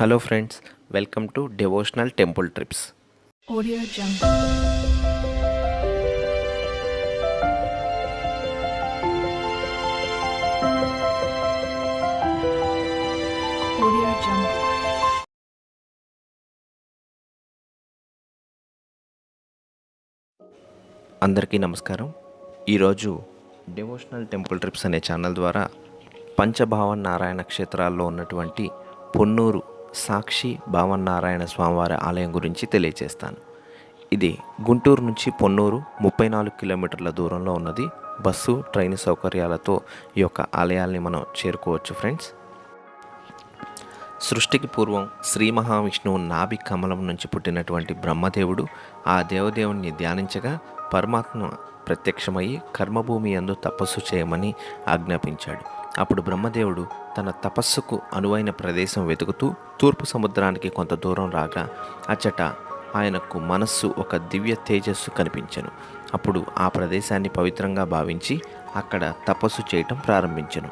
Hello friends welcome to devotional temple trips. అందరికీ నమస్కారం. ఈరోజు డివోషనల్ టెంపుల్ ట్రిప్స్ అనే ఛానల్ ద్వారా పంచభావన్ నారాయణ క్షేత్రాల్లో ఉన్నటువంటి పొన్నూరు సాక్షి భావనారాయణ స్వామివారి ఆలయం గురించి తెలియజేస్తాను ఇది గుంటూరు నుంచి పొన్నూరు ముప్పై నాలుగు కిలోమీటర్ల దూరంలో ఉన్నది. బస్సు ట్రైన్ సౌకర్యాలతో ఈ యొక్క ఆలయాల్ని మనం చేరుకోవచ్చు ఫ్రెండ్స్. సృష్టికి పూర్వం శ్రీ మహావిష్ణువు నాభి కమలం నుంచి పుట్టినటువంటి బ్రహ్మదేవుడు ఆ దేవదేవుణ్ణి ధ్యానించగా పరమాత్మ ప్రత్యక్షమయ్యి కర్మభూమి అందు తపస్సు చేయమని ఆజ్ఞాపించాడు. అప్పుడు బ్రహ్మదేవుడు తన తపస్సుకు అనువైన ప్రదేశం వెతుకుతూ తూర్పు సముద్రానికి కొంత దూరం రాగా అచ్చట ఆయనకు మనస్సు ఒక దివ్య తేజస్సు కనిపించెను. అప్పుడు ఆ ప్రదేశాన్ని పవిత్రంగా భావించి అక్కడ తపస్సు చేయటం ప్రారంభించెను.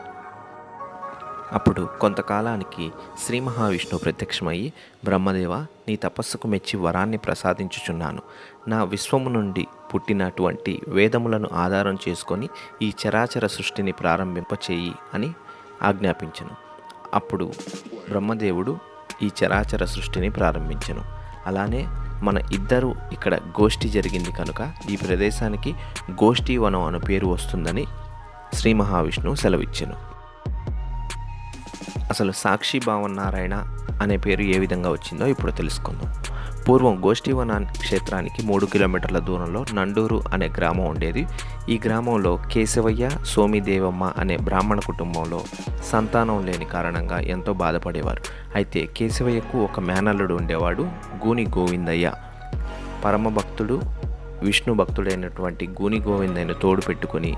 అప్పుడు కొంతకాలానికి శ్రీ మహావిష్ణువు ప్రత్యక్షమయ్యి బ్రహ్మదేవ నీ తపస్సుకు మెచ్చి వరాన్ని ప్రసాదించుచున్నాను. నా విశ్వము నుండి పుట్టినటువంటి వేదములను ఆధారం చేసుకొని ఈ చరాచర సృష్టిని ప్రారంభింపచేయి అని ఆజ్ఞాపించను. అప్పుడు బ్రహ్మదేవుడు ఈ చరాచర సృష్టిని ప్రారంభించను. అలానే మన ఇద్దరు ఇక్కడ గోష్ఠి జరిగింది కనుక ఈ ప్రదేశానికి గోష్ఠీ వనం అను పేరు వస్తుందని శ్రీ మహావిష్ణువు సెలవిచ్చెను. అసలు సాక్షి భావనారాయణ అనే పేరు ఏ విధంగా వచ్చిందో ఇప్పుడు తెలుసుకుందాం. పూర్వం గోష్ఠీవన క్షేత్రానికి మూడు కిలోమీటర్ల దూరంలో నండూరు అనే గ్రామం ఉండేది. ఈ గ్రామంలో కేశవయ్య సోమిదేవమ్మ అనే బ్రాహ్మణ కుటుంబంలో సంతానం లేని కారణంగా ఎంతో బాధపడేవారు. అయితే కేశవయ్యకు ఒక మేనల్లుడు ఉండేవాడు గూని గోవిందయ్య. పరమ భక్తుడు విష్ణు భక్తుడైనటువంటి గూని గోవిందయ్యను తోడు పెట్టుకొని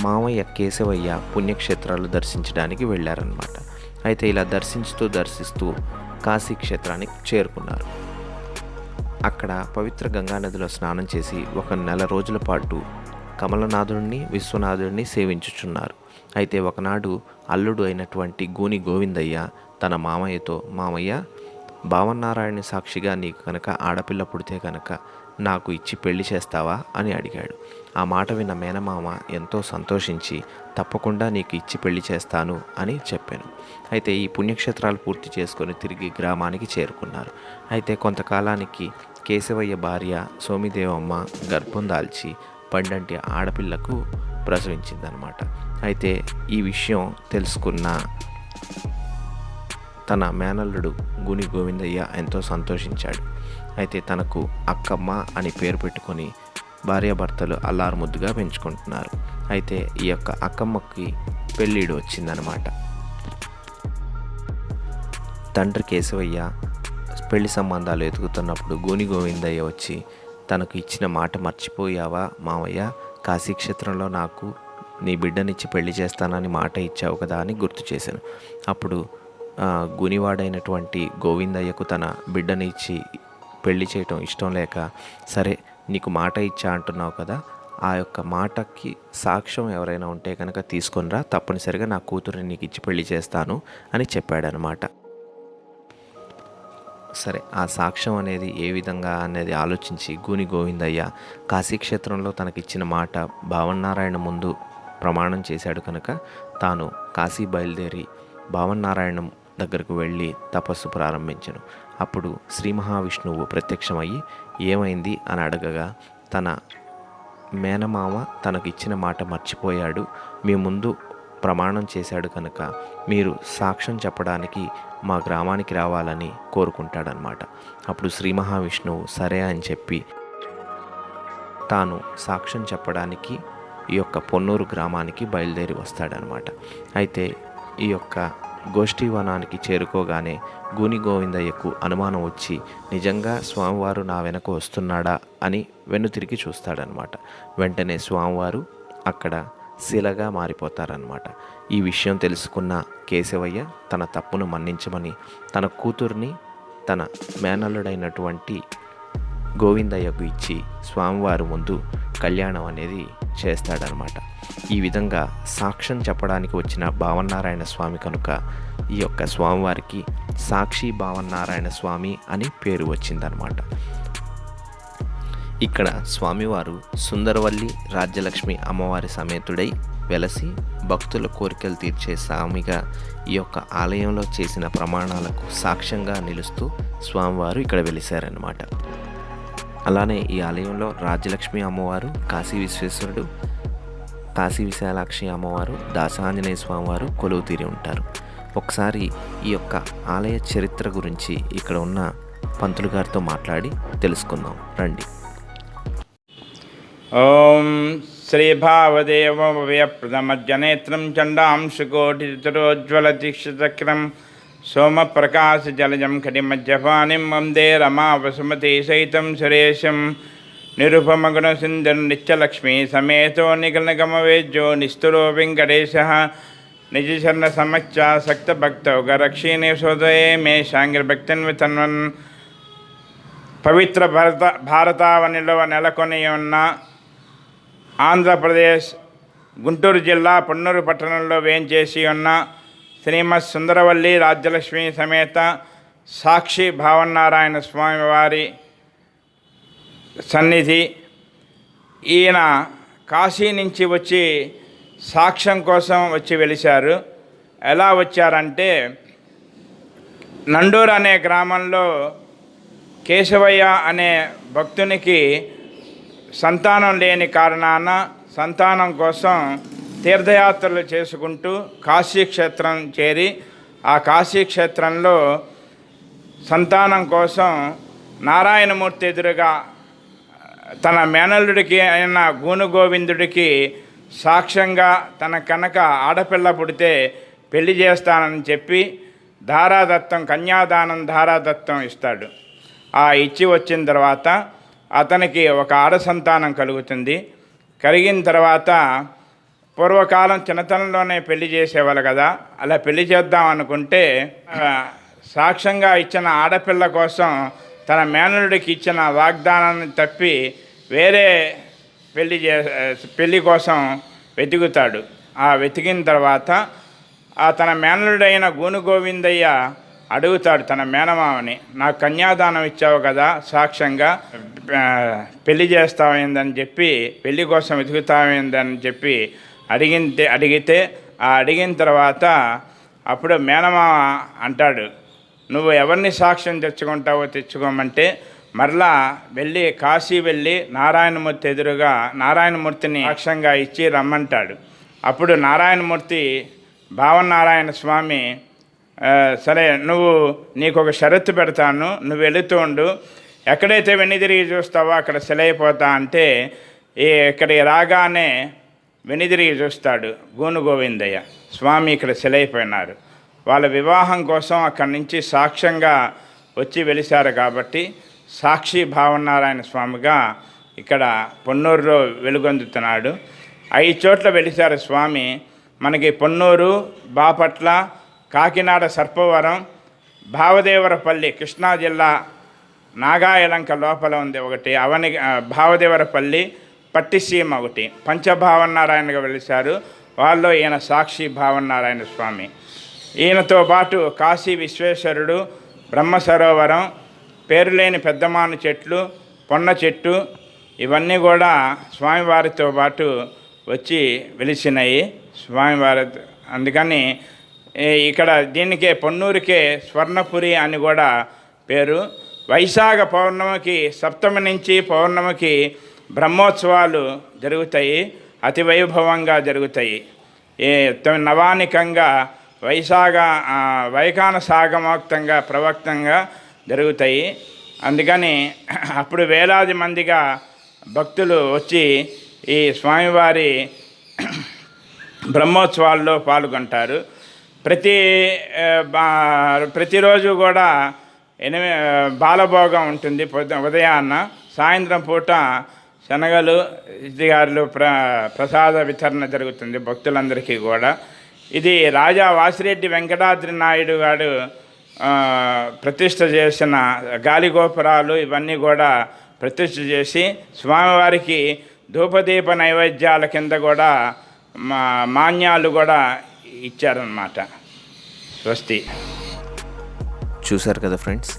మామయ్య కేశవయ్య పుణ్యక్షేత్రాలు దర్శించడానికి వెళ్ళారనమాట అయితే ఇలా దర్శించుతూ దర్శిస్తూ కాశీ క్షేత్రానికి చేరుకున్నారు. అక్కడ పవిత్ర గంగానదిలో స్నానం చేసి ఒక నెల రోజుల పాటు కమలనాథుడిని విశ్వనాథుడిని సేవించుచున్నారు. అయితే ఒకనాడు అల్లుడు అయినటువంటి గూని గోవిందయ్య తన మామయ్యతో మామయ్య భావనారాయణ సాక్షిగా నీకు కనుక ఆడపిల్ల పుడితే కనుక నాకు ఇచ్చి పెళ్ళి చేస్తావా అని అడిగాడు. ఆ మాట విన్న మేనమామ ఎంతో సంతోషించి తప్పకుండా నీకు ఇచ్చి పెళ్ళి చేస్తాను అని చెప్పాను. అయితే ఈ పుణ్యక్షేత్రాలు పూర్తి చేసుకొని తిరిగి గ్రామానికి చేరుకున్నారు. అయితే కొంతకాలానికి కేశవయ్య భార్య సోమిదేవమ్మ గర్భం దాల్చి పండంటి ఆడపిల్లకు ప్రసవించిందనమాట అయితే ఈ విషయం తెలుసుకున్న తన మేనల్లుడు గుని గోవిందయ్య ఎంతో సంతోషించాడు. అయితే తనకు అక్కమ్మ అని పేరు పెట్టుకొని భార్యాభర్తలు అల్లారు ముద్దుగా పెంచుకుంటున్నారు. అయితే ఈ యొక్క అక్కమ్మకి పెళ్ళిడు వచ్చిందనమాట తండ్రి కేశవయ్య పెళ్ళి సంబంధాలు ఎదుగుతున్నప్పుడు గోని గోవిందయ్య వచ్చి తనకు ఇచ్చిన మాట మర్చిపోయావా మావయ్య? కాశీక్షేత్రంలో నాకు నీ బిడ్డనిచ్చి పెళ్ళి చేస్తానని మాట ఇచ్చావు కదా అని గుర్తు చేశాను. అప్పుడు గునివాడైనటువంటి గోవిందయ్యకు తన బిడ్డని ఇచ్చి పెళ్ళి చేయటం ఇష్టం లేక సరే నీకు మాట ఇచ్చా అంటున్నావు కదా ఆ యొక్క మాటకి సాక్ష్యం ఎవరైనా ఉంటే కనుక తీసుకొనిరా తప్పనిసరిగా నా కూతురిని నీకు ఇచ్చి పెళ్ళి చేస్తాను అని చెప్పాడనమాట. సరే ఆ సాక్ష్యం అనేది ఏ విధంగా అనేది ఆలోచించి గూని గోవిందయ్య కాశీక్షేత్రంలో తనకిచ్చిన మాట భావన్నారాయణ ముందు ప్రమాణం చేశాడు కనుక తాను కాశీ బయలుదేరి భావన్నారాయణం దగ్గరకు వెళ్ళి తపస్సు ప్రారంభించను. అప్పుడు శ్రీ మహావిష్ణువు ప్రత్యక్షమయ్యి ఏమైంది? అని అడగగా తన మేనమామ తనకిచ్చిన మాట మర్చిపోయాడు. మీ ముందు ప్రమాణం చేశాడు కనుక మీరు సాక్ష్యం చెప్పడానికి మా గ్రామానికి రావాలని కోరుకుంటాడనమాట అప్పుడు శ్రీ మహావిష్ణువు సరే అని చెప్పి తాను సాక్ష్యం చెప్పడానికి ఈ యొక్క పొన్నూరు గ్రామానికి బయలుదేరి వస్తాడనమాట అయితే ఈ యొక్క గోష్ఠీవనానికి చేరుకోగానే గూని గోవిందయ్యకు అనుమానం వచ్చి నిజంగా స్వామివారు నా వెనక వస్తున్నాడా? అని వెన్నుతిరిగి చూస్తాడనమాట వెంటనే స్వామివారు అక్కడ శిలగా మారిపోతారనమాట ఈ విషయం తెలుసుకున్న కేశవయ్య తన తప్పును మన్నించమని తన కూతుర్ని తన మేనల్లుడైనటువంటి గోవిందయ్యకు ఇచ్చి స్వామివారి ముందు కళ్యాణం అనేది చేస్తాడనమాట ఈ విధంగా సాక్ష్యం చెప్పడానికి వచ్చిన భావనారాయణ స్వామి కనుక ఈ యొక్క స్వామివారికి సాక్షి భావనారాయణ స్వామి అని పేరు వచ్చిందనమాట ఇక్కడ స్వామివారు సుందరవల్లి రాజ్యలక్ష్మి అమ్మవారి సమేతుడై వెలసి భక్తుల కోరికలు తీర్చే స్వామిగా ఈ యొక్క ఆలయంలో చేసిన ప్రమాణాలకు సాక్ష్యంగా నిలుస్తూ స్వామివారు ఇక్కడ వెలిశారనమాట అలానే ఈ ఆలయంలో రాజ్యలక్ష్మి అమ్మవారు కాశీ విశ్వేశ్వరుడు కాశీ విశాలాక్షి అమ్మవారు దాసాంజనేయ స్వామివారు కొలువు తీరి ఉంటారు. ఒకసారి ఈ యొక్క ఆలయ చరిత్ర గురించి ఇక్కడ ఉన్న పంతులు గారితో మాట్లాడి తెలుసుకుందాం. రండి. ఓం శ్రీభావదేవవ్యప్రదమజ్జనేత్రం చండాంశుకోటితరోజ్వలదీక్షచక్రం సోమప్రకాశజలజం కటిమజ్జపానిం వందే రమా వసుమతి సైతం సురేశం. నిరుపమగుణసుందర్ నిత్యలక్ష్మి సమేతో నిగనగమవేద్యో నిస్తులో వెంకటేశ. నిజశరణ సమచ్చ సక్తభక్తౌ గరక్షీణి సోదయే మే శాంగిరభక్తిన్ తన్వన్ పవిత్ర భారత భారతావనిలో నెలకొని ఉన్న ఆంధ్రప్రదేశ్ గుంటూరు జిల్లా పొన్నూరు పట్టణంలో వేంచేసి ఉన్న శ్రీమత్ సుందరవల్లి రాజ్యలక్ష్మి సమేత సాక్షి భావనారాయణ స్వామివారి సన్నిధి. ఈయన కాశీ నుంచి వచ్చి సాక్ష్యం కోసం వచ్చి వెలిశారు. ఎలా వచ్చారంటే నండూర్ అనే గ్రామంలో కేశవయ్య అనే భక్తునికి సంతానం లేని కారణాన సంతానం కోసం తీర్థయాత్రలు చేసుకుంటూ కాశీక్షేత్రం చేరి ఆ కాశీక్షేత్రంలో సంతానం కోసం నారాయణమూర్తి ఎదురుగా తన మేనల్లుడికి అయిన గూను గోవిందుడికి సాక్ష్యంగా తన కనుక ఆడపిల్ల పుడితే పెళ్ళి చేస్తానని చెప్పి ధారాదత్తం కన్యాదానం ధారాదత్తం ఇస్తాడు. ఆ ఇచ్చి వచ్చిన తర్వాత అతనికి ఒక ఆడ సంతానం కలుగుతుంది. కలిగిన తర్వాత పూర్వకాలం చిన్నతనంలోనే పెళ్ళి చేసేవాళ్ళు కదా. అలా పెళ్ళి చేద్దాం అనుకుంటే సాక్ష్యంగా ఇచ్చిన ఆడపిల్ల కోసం తన మేనలుడికి ఇచ్చిన వాగ్దానాన్ని తప్పి వేరే పెళ్ళి చే పెళ్ళి కోసం వెతుకుతాడు. ఆ వెతికిన తర్వాత ఆ తన మేనలుడైన గూను గోవిందయ్య అడుగుతాడు తన మేనమామని నాకు కన్యాదానం ఇచ్చావు కదా సాక్ష్యంగా పెళ్ళి చేస్తామైందని చెప్పి పెళ్ళి కోసం వెతుకుతామైందని చెప్పి అడిగితే అడిగితే ఆ అడిగిన తర్వాత అప్పుడు మేనమామ అంటాడు నువ్వు ఎవరిని సాక్ష్యం తెచ్చుకుంటావో తెచ్చుకోమంటే మరలా వెళ్ళి కాశీ వెళ్ళి నారాయణమూర్తి ఎదురుగా నారాయణమూర్తిని సాక్ష్యంగా ఇచ్చి రమ్మంటాడు. అప్పుడు నారాయణమూర్తి భావనారాయణ స్వామి సరే నువ్వు నీకు ఒక షరతు పెడతాను నువ్వు వెళుతూ ఉండు. ఎక్కడైతే వెనుదిరిగి చూస్తావో అక్కడ సెలైపోతా అంటే ఈ ఇక్కడికి రాగానే వెనుదిరిగి చూస్తాడు గోను గోవిందయ్య. స్వామి ఇక్కడ సెలైపోయినారు. వాళ్ళ వివాహం కోసం అక్కడి నుంచి సాక్ష్యంగా వచ్చి వెలిశారు కాబట్టి సాక్షి భావనారాయణ స్వామిగా ఇక్కడ పొన్నూరులో వెలుగొందుతున్నాడు. ఐదు చోట్ల వెలిశారు స్వామి. మనకి పొన్నూరు బాపట్ల కాకినాడ సర్పవరం భావదేవరపల్లి కృష్ణా జిల్లా నాగాయలంక లోపల ఉంది ఒకటి అవని భావదేవరపల్లి పట్టిసీమ ఒకటి పంచభావనారాయణగా వెలిశారు. వాళ్ళు ఈయన సాక్షి భావనారాయణ స్వామి. ఈయనతో పాటు కాశీ విశ్వేశ్వరుడు బ్రహ్మ సరోవరం పేరులేని పెద్దమాను చెట్లు పొన్న చెట్టు ఇవన్నీ కూడా స్వామివారితో పాటు వచ్చి వెలిసినాయి స్వామివారి అందుకని ఇక్కడ దీనికే పొన్నూరికే స్వర్ణపురి అని కూడా పేరు. వైశాఖ పౌర్ణమికి సప్తమి నుంచి పౌర్ణమికి బ్రహ్మోత్సవాలు జరుగుతాయి అతి వైభవంగా జరుగుతాయి. ఏ నవానికంగా వైశాఖ వైకాన వైఖాన సాగమోక్తంగా ప్రవక్తంగా జరుగుతాయి. అందుకని అప్పుడు వేలాది మందిగా భక్తులు వచ్చి ఈ స్వామివారి బ్రహ్మోత్సవాల్లో పాల్గొంటారు. ప్రతి ప్రతిరోజు కూడా ఎనిమి బాలభోగం ఉంటుంది. పొద్దు ఉదయాన్న సాయంత్రం పూట శనగలు ఇదిగారులు ప్ర ప్రసాద వితరణ జరుగుతుంది భక్తులందరికీ కూడా. ఇది రాజా వాసిరెడ్డి వెంకటాద్రి నాయుడు గారు ప్రతిష్ట చేసిన గాలిగోపురాలు ఇవన్నీ కూడా ప్రతిష్ట చేసి స్వామివారికి ధూపదీప నైవేద్యాల కింద కూడా మా మాన్యాలు కూడా ఇచ్చారన్నమాట. స్వస్తి. చూశారు కదా ఫ్రెండ్స్?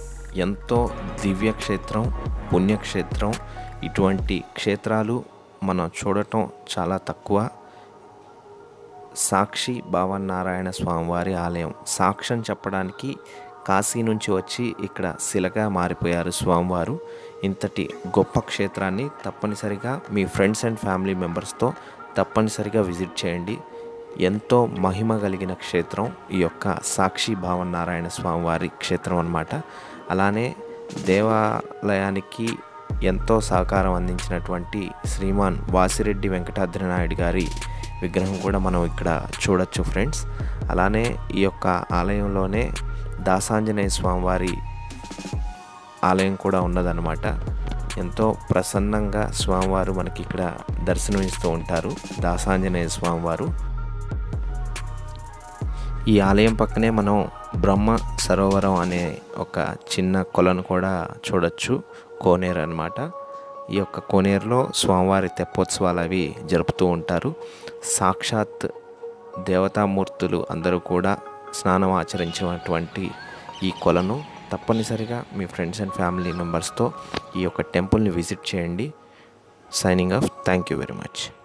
ఎంతో దివ్యక్షేత్రం పుణ్యక్షేత్రం ఇటువంటి క్షేత్రాలు మనం చూడటం చాలా తక్కువ. సాక్షి భావనారాయణ స్వామివారి ఆలయం. సాక్ష్యం చెప్పడానికి కాశీ నుంచి వచ్చి ఇక్కడ శిలగా మారిపోయారు స్వామివారు. ఇంతటి గొప్ప క్షేత్రాన్ని తప్పనిసరిగా మీ ఫ్రెండ్స్ అండ్ ఫ్యామిలీ మెంబర్స్తో తప్పనిసరిగా విజిట్ చేయండి. ఎంతో మహిమ కలిగిన క్షేత్రం ఈ యొక్క సాక్షి భావనారాయణ స్వామివారి క్షేత్రం అన్నమాట. అలానే దేవాలయానికి ఎంతో సహకారం అందించినటువంటి శ్రీమాన్ వాసిరెడ్డి వెంకటాద్రి నాయుడు గారి విగ్రహం కూడా మనం ఇక్కడ చూడొచ్చు ఫ్రెండ్స్. అలానే ఈ యొక్క ఆలయంలోనే దాసాంజనేయ స్వామివారి ఆలయం కూడా ఉన్నదన్నమాట. ఎంతో ప్రసన్నంగా స్వామివారు మనకి ఇక్కడ దర్శనమిస్తూ ఉంటారు దాసాంజనేయ స్వామివారు. ఈ ఆలయం పక్కనే మనం బ్రహ్మ సరోవరం అనే ఒక చిన్న కొలను కూడా చూడొచ్చు. కోనేరు అన్నమాట ఈ యొక్క కోనేరులో స్వామివారి తెప్పోత్సవాలు అవి జరుపుతూ ఉంటారు. సాక్షాత్ దేవతామూర్తులు అందరూ కూడా స్నానం ఆచరించినటువంటి ఈ కొలను తప్పనిసరిగా మీ ఫ్రెండ్స్ అండ్ ఫ్యామిలీ మెంబర్స్తో ఈ యొక్క టెంపుల్ని విజిట్ చేయండి. Signing off. Thank you very much.